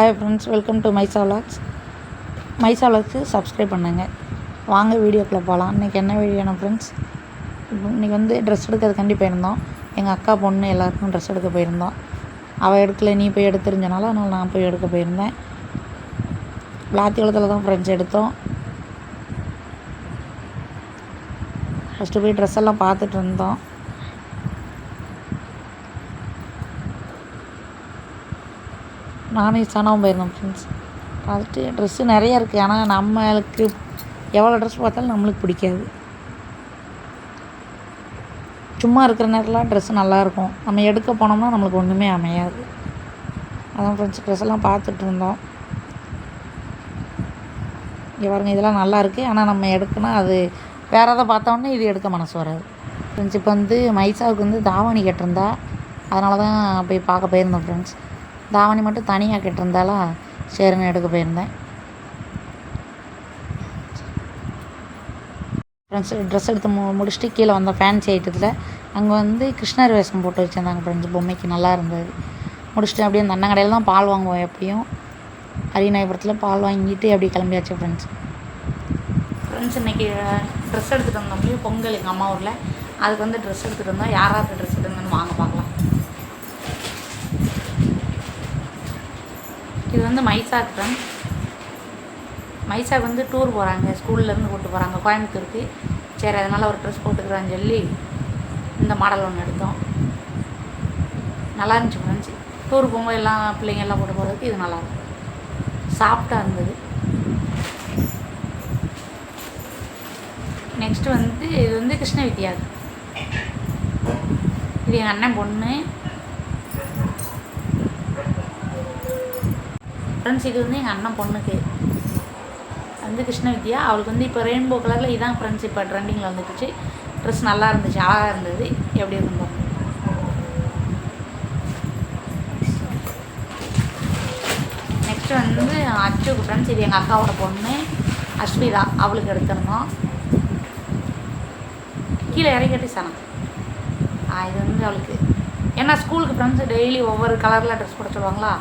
Hi friends welcome to மைசா மைசாலாக்ஸு மைசா சப்ஸ்கிரைப் பண்ணுங்கள் வாங்க வீடியோக்குள்ளே போகலாம் இன்றைக்கி என்ன வீடியோனா ஃப்ரெண்ட்ஸ் இப்போ இன்றைக்கி வந்து ட்ரெஸ் எடுக்கிறதுக்காண்டி போயிருந்தோம். எங்கள் அக்கா பொண்ணு எல்லாருக்கும் ட்ரெஸ் எடுக்க போயிருந்தோம். அவள் எடுக்கல நீ போய் எடுத்துருந்தனால அதனால் நான் போய் எடுக்க போயிருந்தேன். விளாத்திக்குளத்தில் தான் ஃப்ரெண்ட்ஸ் எடுத்தோம். ஃபஸ்ட்டு போய் ட்ரெஸ் எல்லாம் பார்த்துட்டு இருந்தோம். நானும் சனாவும் போயிருந்தோம் ஃப்ரெண்ட்ஸ் பார்த்துட்டு ட்ரெஸ்ஸு நிறையா இருக்குது ஆனால் நம்மளுக்கு எவ்வளோ ட்ரெஸ் பார்த்தாலும் நம்மளுக்கு பிடிக்காது. சும்மா இருக்கிற நேரத்தில் ட்ரெஸ்ஸு நல்லாயிருக்கும் நம்ம எடுக்க போனோம்னா நம்மளுக்கு ஒன்றுமே அமையாது. அதான் ஃப்ரெண்ட்ஸ் ட்ரெஸ் எல்லாம் பார்த்துட்டு இருந்தோம். இங்கே பாருங்க இதெல்லாம் நல்லா இருக்குது ஆனால் நம்ம எடுக்கணும். அது வேறு எதை பார்த்தோன்னே இது எடுக்க மனசு வராது. ஃப்ரெண்ட்ஸ் இப்போ வந்து மைசாவுக்கு வந்து தாவணி கட்டிருந்தா அதனால தான் போய் பார்க்க போயிருந்தோம் ஃப்ரெண்ட்ஸ் தாவணி மட்டும் தனியாக கிட்டிருந்தாலும் சரின்னு எடுக்க போயிருந்தேன். ஃப்ரெண்ட்ஸ் ட்ரெஸ் எடுத்து மு முடிச்சுட்டு கீழே வந்தோம் ஃபேன்சி ஐட்டத்தில் அங்கே வந்து கிருஷ்ணர் வேஷம் போட்டு வச்சுருந்தாங்க ஃப்ரெண்ட்ஸ் பொம்மைக்கு நல்லா இருந்தது. முடிச்சுட்டு அப்படியே அந்த அண்ணன் கடையில் தான் பால் வாங்குவோம் எப்பயும் அரியநாயபுரத்தில் பால் வாங்கிட்டு அப்படியே கிளம்பியாச்சு ஃப்ரெண்ட்ஸ் ஃப்ரெண்ட்ஸ் இன்றைக்கி ட்ரெஸ் எடுத்துகிட்டு வந்தோம். அப்படியே பொங்கல் எங்கள் அம்மா ஊரில். அதுக்கு வந்து ட்ரெஸ் எடுத்துகிட்டு வந்தோம். யாராவது ட்ரெஸ் எடுத்துருந்தோன்னு வாங்க பார்க்கலாம். இது வந்து மைசாக்குறேன் ஃப்ரெண்ட்ஸ் மைசாக் வந்து டூர் போகிறாங்க ஸ்கூல்லேருந்து கூப்பிட்டு போகிறாங்க கோயம்புத்தூருக்கு சரி அதனால் ஒரு ட்ரெஸ் போட்டுக்கிறான்னு சொல்லி இந்த மாடல் ஒன்று எடுத்தோம். நல்லா இருந்துச்சு ஃப்ரெண்ட்ஸ் டூர் போகும்போது எல்லாம் பிள்ளைங்க எல்லாம் போட்டு போகிறதுக்கு இது நல்லா சாஃப்டாக இருந்தது. நெக்ஸ்ட்டு வந்து இது வந்து கிருஷ்ண வித்யா இது எங்கள் அண்ணன் பொண்ணு. ஃப்ரெண்ட்ஸ் இது வந்து எங்கள் அண்ணன் பொண்ணுக்கு. வந்து கிருஷ்ண வித்யா அவளுக்கு வந்து இப்போ ரெயின்போ கலரில் இதான் ஃப்ரெண்ட்ஸ் இப்போ ட்ரெண்டிங்கில் வந்துட்டுச்சு ட்ரெஸ் நல்லா இருந்துச்சு அழகாக இருந்தது. எப்படி இருந்தோம் நெக்ஸ்ட் வந்து அச்சுக்கு ஃப்ரெண்ட்ஸ் இது எங்கள் அக்காவோட பொண்ணு அஸ்மிதா அவளுக்கு எடுத்திருந்தோம். கீழே இறக்கட்டி சனம். இது வந்து அவளுக்கு. ஏன்னா ஸ்கூலுக்கு ஃப்ரெண்ட்ஸ் டெய்லி ஒவ்வொரு கலரில் ட்ரெஸ் போட சொல்லுவாங்களா?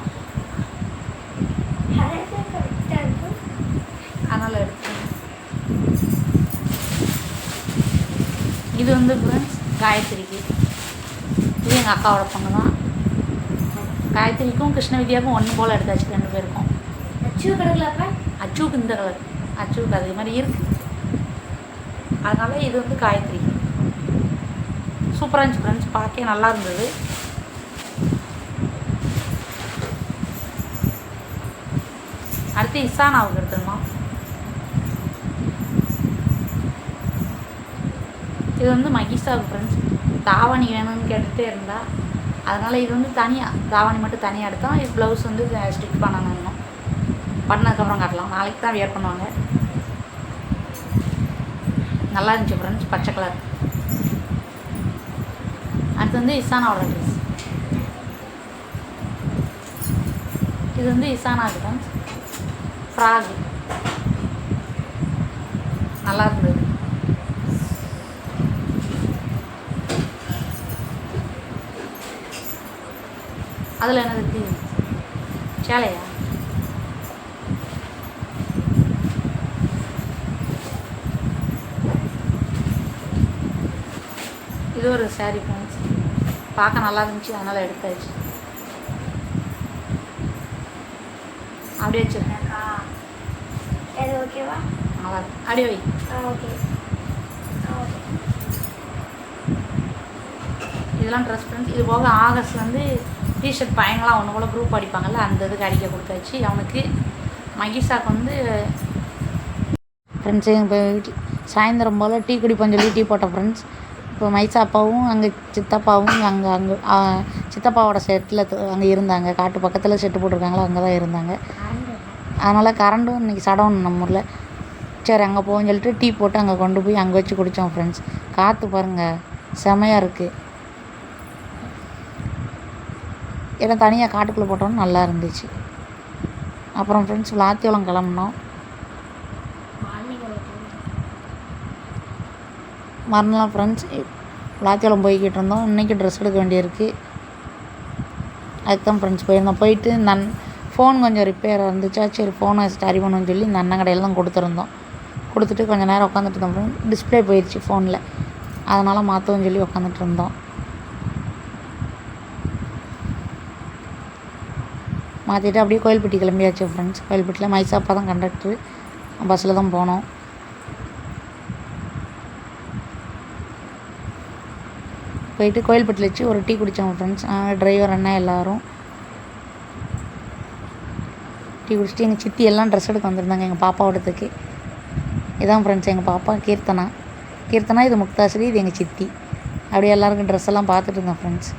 அதனால் எடுத்தேன் இது வந்து ஃப்ரெண்ட்ஸ் காயத்ரிக்கு. இது எங்கள் அக்காவோட பொண்ணு தான். காயத்ரிக்கும் கிருஷ்ண வித்யாவுக்கும் ஒன்று போல் எடுத்தாச்சு ரெண்டு பேருக்கும். அச்சு அப்போ அச்சுவுக்கு இந்த கலர். அச்சுவுக்கு அதே மாதிரி இருக்கு. அதனால இது வந்து காயத்ரி. சூப்பராக இருந்துச்சு ஃப்ரெண்ட்ஸ் பார்க்க நல்லா இருந்தது. அடுத்து இசானாவுக்கு எடுத்துருந்தோம் இது வந்து மகிஷாவுக்கு ஃப்ரெண்ட்ஸ் தாவணி வேணும்னு கேட்டுகிட்டே இருந்தா. அதனால் இது வந்து தனியாக தாவணி மட்டும் தனியாக எடுத்தோம் இது ப்ளவுஸ் வந்து ஸ்டிச் பண்ணணும் பண்ணதுக்கப்புறம் காட்டலாம். நாளைக்கு தான் வியர் பண்ணுவாங்க. நல்லா இருந்துச்சு ஃப்ரெண்ட்ஸ் பச்சை கலர் அடுத்து வந்து இசானாவோட ட்ரெஸ் இது வந்து இசானாவுக்கு ஃப்ரெண்ட்ஸ் ஃப்ராக் நல்லா இருந்தது. அதில் என்னது இருக்கு சேலையா? இது ஒரு saree ஃப்ரெண்ட்ஸ் பார்க்க நல்லா இருந்துச்சு அதனால் எடுத்தாச்சு. அப்படியே வச்சுருக்கேன். இது ஓகேவா இருக்கு அப்படியே வை. ஆ ஓகே இதெல்லாம் ட்ரெஸ் ஃப்ரெண்ட்ஸ் இது போக ஆகஸ்ட் வந்து டிஷர்ட் பையங்களாம் ஒன்று போல் குரூப் அடிப்பாங்கல்ல அந்த இதுக்கு அடிக்க கொடுத்தாச்சு. அவனுக்கு மகிஷாக்கு வந்து ஃப்ரெண்ட்ஸு இப்போ வீட்டில் சாயந்தரம் போல் டீ குடிப்போம் சொல்லி டீ போட்டோம் ஃப்ரெண்ட்ஸ் இப்போ மைசா அப்பாவும் அங்கே சித்தப்பாவும் அங்கே அங்கே சித்தப்பாவோட செட்டில் அங்கே இருந்தாங்க. காட்டு பக்கத்தில் செட்டு போட்டிருக்காங்களோ அங்கே தான் இருந்தாங்க. அதனால் கரண்டும் இன்றைக்கி சடவுன் நம்ம ஊரில் சரி அங்கே போவோம்னு சொல்லிட்டு டீ போட்டு அங்கே கொண்டு போய் அங்கே வச்சு குடித்தோம் ஃப்ரெண்ட்ஸ் காற்று பாருங்கள் செமையாக இருக்குது ஏன்னா தனியாக காட்டுக்குள்ளே போட்டோம்னா நல்லா இருந்துச்சு. அப்புறம் ஃப்ரெண்ட்ஸ் விளாத்தியோளம் கிளம்புனோம். மார்னிங் மறுநாள் ஃப்ரெண்ட்ஸ் விளாத்தியோளம் போய்கிட்டு இருந்தோம். இன்றைக்கி ட்ரெஸ் எடுக்க வேண்டியிருக்கு. அதுக்கு தான் ஃப்ரெண்ட்ஸ் போயிருந்தோம். போயிட்டு நன் ஃபோன் கொஞ்சம் ரிப்பேராக இருந்துச்சா? சரி ஃபோனை சரி பண்ணுன்னு சொல்லி இந்த அண்ணன் கடையில் தான் கொடுத்துருந்தோம். கொடுத்துட்டு கொஞ்ச நேரம் உட்காந்துட்டு இருந்தோம். டிஸ்பிளே போயிடுச்சு ஃபோனில் அதனால் மாற்றவும் சொல்லி உட்காந்துட்டு இருந்தோம். மாற்றிட்டு அப்படியே கோயில்பட்டி கிளம்பியாச்சு ஃப்ரெண்ட்ஸ் கோயில்பட்டியில் மைசாப்பா தான் கண்டக்டரு பஸ்ஸில் தான் போனோம். போயிட்டு கோயில்பட்டியில் வச்சு ஒரு டீ குடித்தோம் ஃப்ரெண்ட்ஸ் டிரைவர் அண்ணன் எல்லோரும். டீ குடிச்சிட்டு எங்கள் சித்தி எல்லாம் ட்ரெஸ் எடுக்க வந்திருந்தாங்க எங்கள் பாப்பாவோடத்துக்கு இதான் ஃப்ரெண்ட்ஸ் எங்கள் பாப்பா கீர்த்தனா. கீர்த்தனா இது முக்தாஸ்ரீ இது எங்கள் சித்தி. அப்படியே எல்லாருக்கும் ட்ரெஸ் எல்லாம் பார்த்துட்டு இருந்தேன் ஃப்ரெண்ட்ஸ்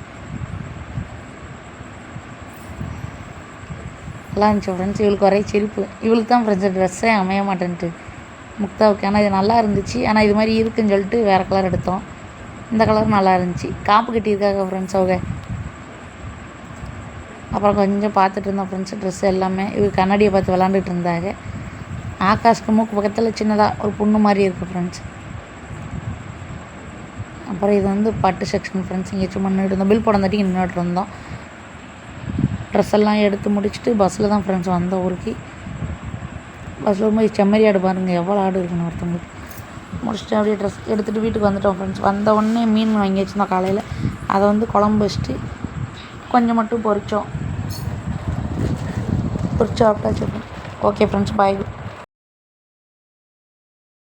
நல்லா இருந்துச்சு ஃப்ரெண்ட்ஸ் இவளுக்கு ஒரே சிரிப்பு. இவளுக்கு தான் ஃப்ரெண்ட்ஸ் ட்ரெஸ்ஸே அமைய மாட்டேன்ட்டு. முக்தாவுக்கு ஆனால் இது நல்லா இருந்துச்சு. ஆனால் இது மாதிரி இருக்குன்னு சொல்லிட்டு வேறு கலர் எடுத்தோம். இந்த கலர் நல்லா இருந்துச்சு. காப்பு கட்டியிருக்காங்க ஃப்ரெண்ட்ஸ் அவங்க. அப்புறம் கொஞ்சம் பார்த்துட்டு இருந்தோம் ஃப்ரெண்ட்ஸ் ட்ரெஸ் எல்லாமே. இவர் கண்ணாடியை பார்த்து விளாண்டுட்டு இருந்தாங்க. ஆகாஷ்க்கு மூக்கு பக்கத்தில் சின்னதாக ஒரு புண்ணு மாதிரி இருக்குது ஃப்ரெண்ட்ஸ் அப்புறம் இது வந்து பட்டு செக்ஷன் ஃப்ரெண்ட்ஸ் இங்கே சும்மா நின்றுட்டு இருந்தோம். பில் போடந்தாட்டி நின்றுட்டு இருந்தோம். ட்ரெஸ் எல்லாம் எடுத்து முடிச்சுட்டு பஸ்ஸில் தான் ஃப்ரெண்ட்ஸ் வந்த ஊருக்கு. பஸ்ஸில் போய் செம்மறி ஆடு பாருங்கள் எவ்வளோ ஆடு இருக்குன்னு ஒருத்தவங்களுக்கு. முடிச்சுட்டு அப்படியே ட்ரெஸ் எடுத்துகிட்டு வீட்டுக்கு வந்துட்டோம் ஃப்ரெண்ட்ஸ் வந்த உடனே மீன் வாங்கி வச்சுருந்தோம் காலையில். அதை வந்து குழம்பு வச்சுட்டு கொஞ்சம் மட்டும் பொரித்தோம் பொரிச்சு சாப்பிட்டாச்சு ஓகே ஃப்ரெண்ட்ஸ் பாய்